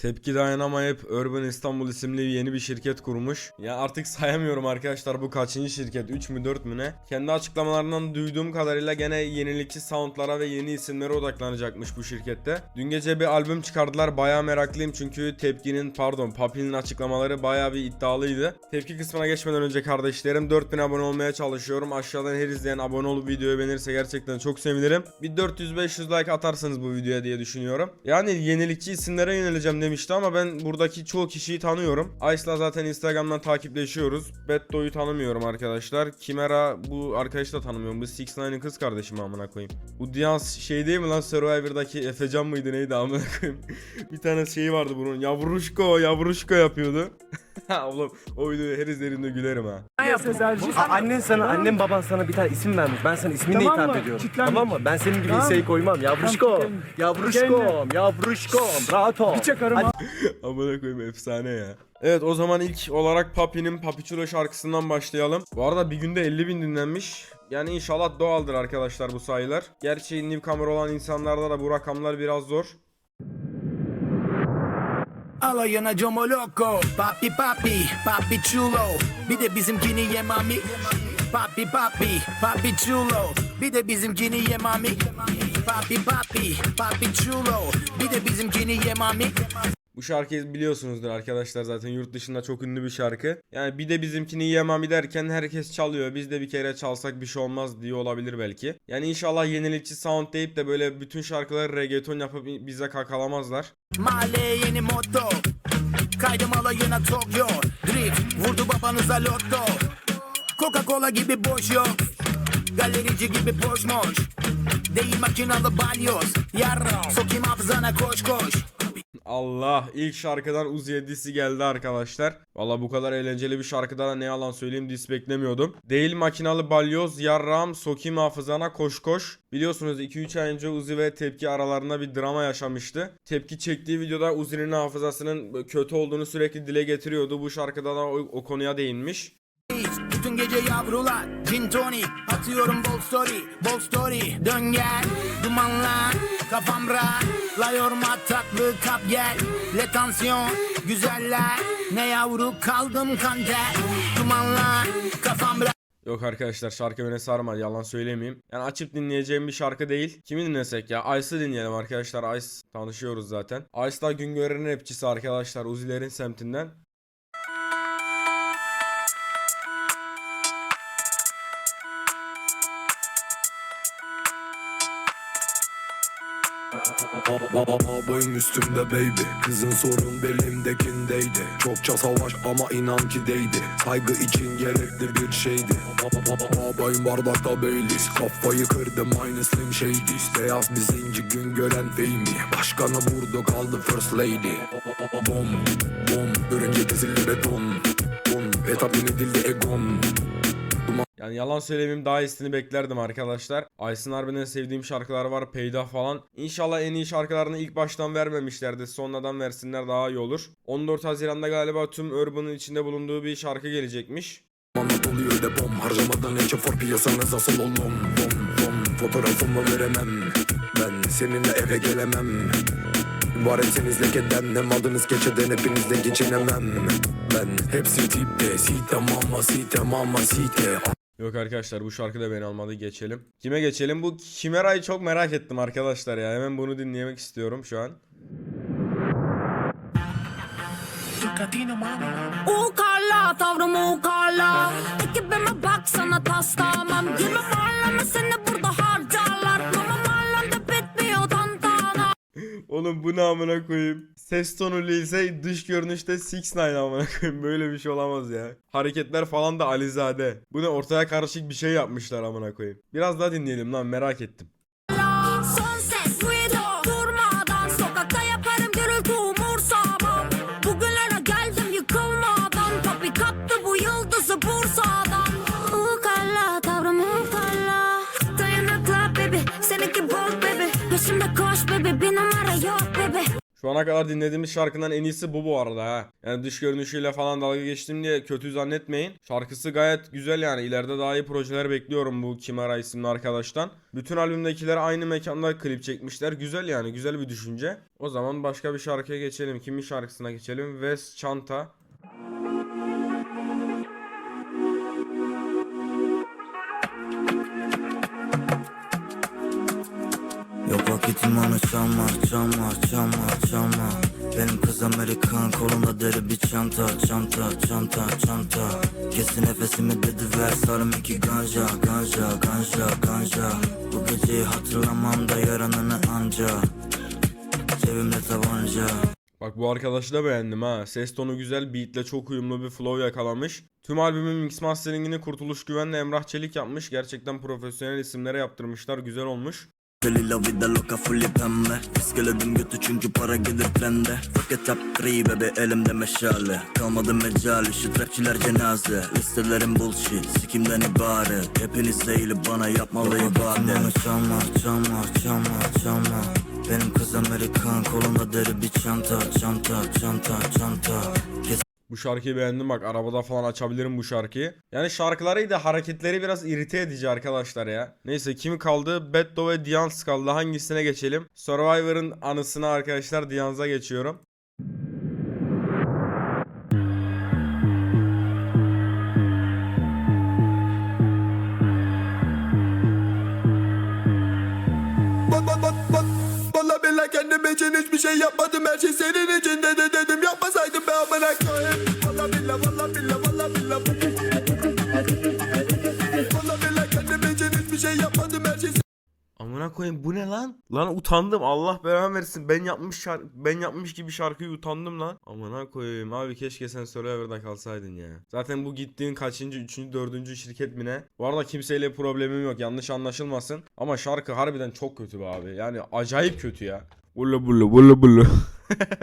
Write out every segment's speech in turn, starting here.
Tepki dayanamayıp Urban İstanbul isimli yeni bir şirket kurmuş. Ya artık sayamıyorum arkadaşlar bu kaçıncı şirket 3 mü 4 mü ne? Kendi açıklamalarından duyduğum kadarıyla gene yenilikçi soundlara ve yeni isimlere odaklanacakmış bu şirkette. Dün gece bir albüm çıkardılar bayağı meraklıyım çünkü Tepki'nin pardon Papi'nin açıklamaları bayağı bir iddialıydı. Tepki kısmına geçmeden önce kardeşlerim 4000 abone olmaya çalışıyorum. Aşağıdan her izleyen abone olup videoyu beğenirse gerçekten çok sevinirim. Bir 400-500 like atarsanız bu videoya diye düşünüyorum. Yani yenilikçi isimlere yöneleceğim demişti ama ben buradaki çoğu kişiyi tanıyorum. Ice'la zaten Instagram'dan takipleşiyoruz. Betto'yu tanımıyorum arkadaşlar. Kimera bu arkadaşı da tanımıyorum. Bu 6 9ın kız kardeşim amına koyayım. Bu Dians şey değil mi lan Survivor'daki Efecan mıydı neydi amına koyayım. bir tane şeyi vardı bunun. Yavruşko yavruşko yapıyordu. Oğlum o videoyu her izlediğimde gülerim ha. A- Annen sana, annen baban sana bir tane isim vermiş. Ben sana isminle Tamam hitap mı? ediyorum. Kitlenme. Tamam mı? Ben senin gibi Tamam. liseyi koymam. Yavruşkom. Tamam, Yavruşkom. Yavruşkom. Rahat ol. Bir çakarım Hadi. Amına koyayım efsane ya. Evet o zaman ilk olarak Papi'nin Papichulo şarkısından başlayalım. Bu arada bir günde 50 bin dinlenmiş. Yani inşallah doğaldır arkadaşlar bu sayılar. Gerçi newcomer olan insanlarda da bu rakamlar biraz zor. Alayına como loco Papi papi papi chulo. Bir de bizimkini ye mami. Papi papi papi chulo. Bir de bizimkini ye mami. Papi papi papi chulo. Bir de bizimkini ye mami Bu şarkıyı biliyorsunuzdur arkadaşlar zaten yurt dışında çok ünlü bir şarkı. Yani bir de bizimkini yemami derken herkes çalıyor. Biz de bir kere çalsak bir şey olmaz diye olabilir belki. Yani inşallah yenilikçi sound deyip de böyle bütün şarkıları reggaeton yapıp bize kakalamazlar. Mahalleye yeni motto Kaydım alayına Tokyo Drift vurdu babanıza lotto Coca-Cola gibi boş yok Galerici gibi boş moş Değil makinalı balyoz Yarra sokayım hafızana koş koş Allah ilk şarkıdan Uzi'ye disi geldi arkadaşlar. Valla bu kadar eğlenceli bir şarkıda da ne yalan söyleyeyim dis beklemiyordum. Değil makinalı balyoz yarram sokim hafızana koş koş. Biliyorsunuz 2-3 ay önce Uzi ve Tepki aralarında bir drama yaşamıştı. Tepki çektiği videoda Uzi'nin hafızasının kötü olduğunu sürekli dile getiriyordu. Bu şarkıda da o, o konuya değinmiş. Bütün gece yavrular Gin tonic Atıyorum bol story Bol story Dön gel Dumanlar Kafam rahat La yorma tatlı kap gel Le tansiyon Güzeller Ne yavru kaldım kanter Dumanlar Kafam rahat Yok arkadaşlar şarkı beni sarmadı yalan söylemeyeyim. Yani açıp dinleyeceğim bir şarkı değil. Kimi dinlesek ya? Ice'ı dinleyelim arkadaşlar. Ice tanışıyoruz zaten. Ice da Güngören'in rapçisi arkadaşlar. Uzi'lerin semtinden. Babayım üstümde baby. Kızın sorun belimdekindeydi. Çokça savaş ama inan ki değdi. Saygı için gerekli bir şeydi. Babayım bardakta Baileys Kafayı kırdım aynı Slim Shadys Beyaz bir zinci gün gören feymi Başkanı vurdu kaldı first lady. Bom bom Görünce dizildi beton Bom ve tatmin edildi egon Yani yalan söylemeyeyim daha iyisini beklerdim arkadaşlar. Ice'ın harbiden sevdiğim şarkılar var. Peyda falan. İnşallah en iyi şarkılarını ilk baştan vermemişlerdi. Sonradan versinler daha iyi olur. 14 Haziran'da galiba tüm Urban'ın içinde bulunduğu bir şarkı gelecekmiş. Anadolu'yu depom Harcamadan önce for piyasanız asıl Bom bom fotoğrafımı veremem Ben seninle eve gelemem İbaretsiniz lekeden Hem adınız keçeden hepinizle geçinemem Ben hepsi tipte Site mama site mama site Yok arkadaşlar bu şarkı da beni almadı geçelim. Kime geçelim? Bu Kimera'yı çok merak ettim arkadaşlar ya. Hemen bunu dinlemek istiyorum şu an. Ukala tavrım ukala Ekibime baksana tas tamam Gibi varlama seni burada Oğlum bu ne amına koyayım? Ses tonu ise dış görünüşte 6 9 amına koyayım. Böyle bir şey olamaz ya. Hareketler falan da Alizade. Bu ne ortaya karışık bir şey yapmışlar amına koyayım. Biraz daha dinleyelim lan merak ettim. Şu ana kadar dinlediğimiz şarkının en iyisi bu bu arada ha. Yani dış görünüşüyle falan dalga geçtim diye kötü zannetmeyin. Şarkısı gayet güzel yani. İleride daha iyi projeler bekliyorum bu Kimera isimli arkadaştan. Bütün albümdekiler aynı mekanda klip çekmişler. Güzel yani güzel bir düşünce. O zaman başka bir şarkıya geçelim. Kimin şarkısına geçelim? West Çanta. Yok vakitim onu çalma, çalma, çalma, çalma Benim kız Amerikan kolunda deri bir çanta, çanta, çanta, çanta Kesin nefesimi dedi ver sarım iki ganja, ganja, ganja, ganja Bu geceyi hatırlamam da yarınını anca Cebimde tabanca Bak bu arkadaşı da beğendim ha. Ses tonu güzel, beatle çok uyumlu bir flow yakalamış. Tüm albümün mix masteringini Kurtuluş Güven'le Emrah Çelik yapmış. Gerçekten profesyonel isimlere yaptırmışlar. Güzel olmuş. Deli la vida loca fully pembe. Fiskeledim götü çünkü para gelir trende. Rocket up 3 bebe elimde meşale. Kalmadı mecali şu trapçiler cenaze. Listelerim bullshit sikimden ibaret. Hepiniz eğilip bana yapmalı ibadet. Çalma çalma çalma çalma Benim kız Amerikan kolunda deri bir çanta Çanta çanta çanta şarkıyı beğendim bak arabada falan açabilirim bu şarkıyı. Yani şarkıları da hareketleri biraz irite edici arkadaşlar ya. Neyse kim kaldı? Betto ve Dians kaldı. Hangisine geçelim? Survivor'ın anısına arkadaşlar Dians'a geçiyorum. Kendim için hiçbir şey yapmadım Her şey senin için de de dedim Yapmasaydım be amına koyayım Amına koyayım bu ne lan? Lan utandım Allah belamı versin. Ben yapmış şarkı ben yapmış gibi şarkıyı utandım lan. Amına koyayım abi keşke sen Survivor'da kalsaydın ya. Zaten bu gittiğin kaçıncı, üçüncü, dördüncü şirket mi ne? Bu arada kimseyle problemim yok yanlış anlaşılmasın. Ama şarkı harbiden çok kötü be abi. Yani acayip kötü ya. Bulla bulla bulla bulla.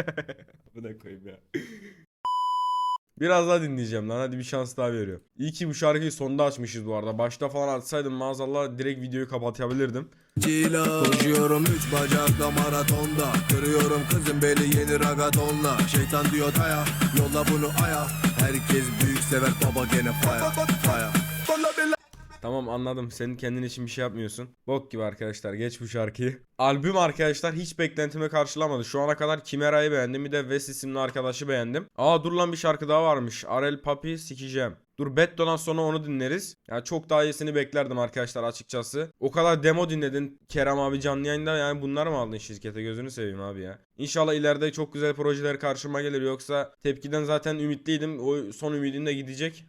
Bu da koyayım ya. Biraz daha dinleyeceğim lan hadi bir şans daha veriyorum. İyi ki bu şarkıyı sonda açmışız bu arada. Başta falan açsaydım maazallah direkt videoyu kapatabilirdim. Cila Koşuyorum üç bacakla maratonda Kırıyorum kızın beli yeni ragatonla Şeytan diyor daya yolla bunu aya Herkes büyük sever baba gene billah Tamam anladım. Senin kendin için bir şey yapmıyorsun. Bok gibi arkadaşlar. Geç bu şarkıyı. Albüm arkadaşlar hiç beklentimi karşılamadı. Şu ana kadar Kimera'yı beğendim. Bir de Wes isimli arkadaşı beğendim. Aa dur lan bir şarkı daha varmış. Arel Papi sikeceğim. Dur Betto'dan sonra onu dinleriz. Ya çok daha iyisini beklerdim arkadaşlar açıkçası. O kadar demo dinledin Kerem abi canlı yayında yani bunlar mı aldın şirkete gözünü seveyim abi ya. İnşallah ileride çok güzel projeler karşıma gelir yoksa tepkiden zaten ümitliydim. O son ümidim de gidecek.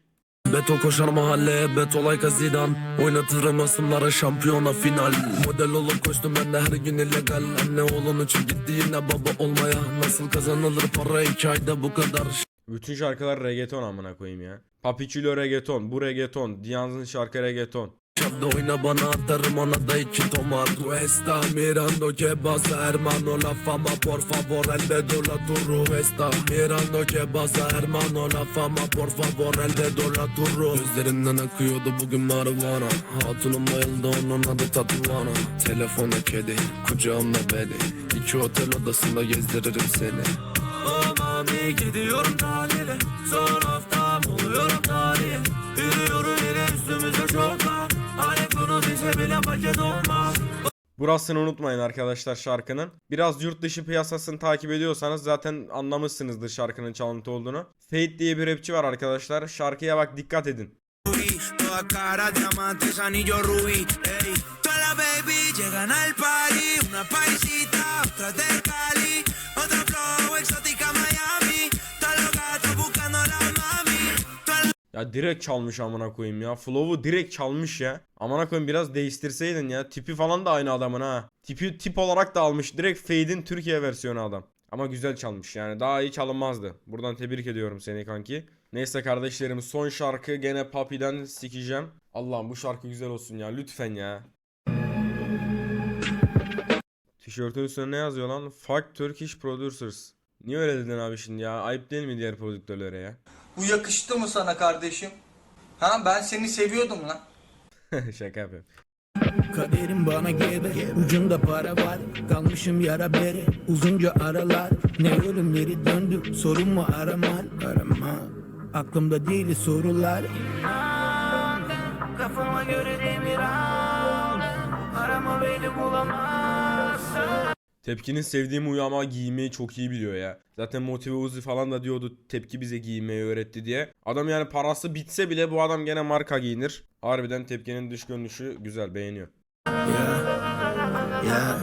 Beto koşar mahalleye Beto like Zidane. Oynatırım asımlara şampiyona final. Model olup koştum ben de her gün illegal. Anne oğlun için gitti yine baba olmaya. Nasıl kazanılır para iki ayda bu kadar? Bütün şarkılar reggaeton amına koyayım ya. Papichulo reggaeton, bu reggaeton, Dianz'ın şarkı reggaeton. Şapta oyna bana atarım ona da iki tomar Tu esta mirando que pasa hermano La fama por favor el dedo la turro Esta mirando que pasa hermano La fama por favor el dedo la turro Gözlerinden akıyordu bugün marijuana Hatunum bayıldı onun adı Tatuana. Telefona kedi kucağımda bedi. İki otel odasında gezdiririm seni. Oh mami gidiyorum talile Son Burasını unutmayın arkadaşlar şarkının. Biraz yurt dışı piyasasını takip ediyorsanız zaten anlamışsınızdır şarkının çalıntı olduğunu. Fate diye bir rapçi var arkadaşlar. Şarkıya bak dikkat edin. Ya direkt çalmış amına koyayım ya. Flow'u direkt çalmış ya. Amına koyayım biraz değiştirseydin ya. Tipi falan da aynı adamın ha. Tipi tip olarak da almış. Direkt Fade'in Türkiye versiyonu adam. Ama güzel çalmış yani. Daha iyi çalınmazdı. Buradan tebrik ediyorum seni kanki. Neyse kardeşlerim son şarkı gene Papi'den sikeceğim. Allah'ım bu şarkı güzel olsun ya lütfen ya. Tişörtün üstüne ne yazıyor lan? Fuck Turkish Producers. Niye öyle dedin abi şimdi ya? Ayıp değil mi diğer prodüktörlere ya? Bu yakıştı mı sana kardeşim? Ha ben seni seviyordum lan. Şaka yapıyorum. Kaderim bana gebe Ucunda para var. Kalmışım yara bere Uzunca aralar. Ne ölümleri döndüm Sorun mu araman Arama Aklımda değil sorular. Kafama göre demir al Arama beni bulamazsın Tepkinin sevdiğim huyu ama giymeyi çok iyi biliyor ya. Zaten Motive Uzi falan da diyordu tepki bize giymeyi öğretti diye. Adam yani parası bitse bile bu adam gene marka giyinir. Harbiden tepkinin dış görünüşü güzel beğeniyor. Ya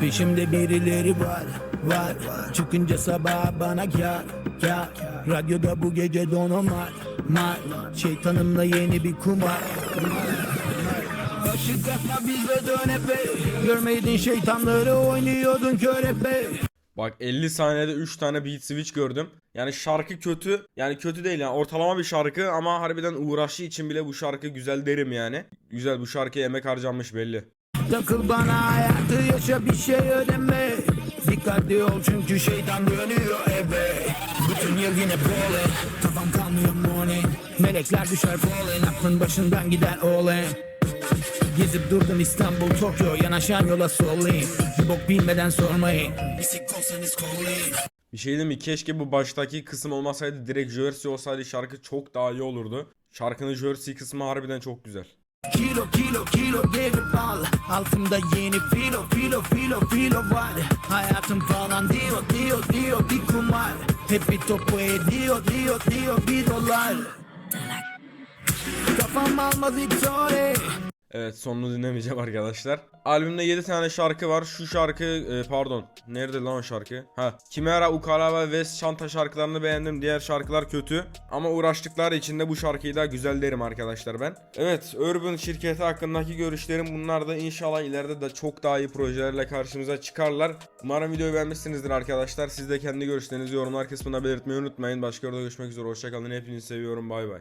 Peşimde birileri var Var Çıkınca sabah bana kar Kar Radyoda bu gece donomar Mar Şeytanımla yeni bir kumar Aşık yapma biz ve dön Görmeydin şeytanları oynuyordun kör Bak 50 saniyede 3 tane beat switch gördüm. Yani şarkı kötü. Yani kötü değil yani ortalama bir şarkı ama harbiden uğraşı için bile bu şarkı güzel derim yani. Güzel bu şarkıya emek harcanmış belli. Takıl bana hayatı yaşa bir şey ödeme Dikkatli ol çünkü şeytan dönüyor ebe Bütün yıl yine böyle Kafam kalmıyor morning Melekler düşer falling Aklın başından gider in Gezip durdum İstanbul, Tokyo. Yanaşan yola sollayın. Bir bok bilmeden sormayın. Bisik olsanız kollayın. Bir şey diyeyim mi? Keşke bu baştaki kısım olmasaydı. Direkt Jersey olsaydı şarkı çok daha iyi olurdu. Şarkının Jersey kısmı harbiden çok güzel. Kilo kilo kilo gelip al. Altımda yeni filo filo filo filo var. Hayatım falan diyor diyor diyor bir kumar. Hep bir topu ediyor diyor diyor bir dolar. Kafam almaz hiç sorry Evet sonunu dinlemeyeceğim arkadaşlar. Albümde 7 tane şarkı var. Şu şarkı e, pardon. Nerede lan o şarkı? Ha. Kimera, Ukala ve West Çanta şarkılarını beğendim. Diğer şarkılar kötü. Ama uğraştıkları için de bu şarkıyı da güzel derim arkadaşlar ben. Evet Urban şirketi hakkındaki görüşlerim bunlar da inşallah ileride de çok daha iyi projelerle karşımıza çıkarlar. Umarım videoyu beğenmişsinizdir arkadaşlar. Siz de kendi görüşlerinizi yorumlar kısmına belirtmeyi unutmayın. Başka videoda görüşmek üzere. Hoşçakalın. Hepinizi seviyorum. Bay bay.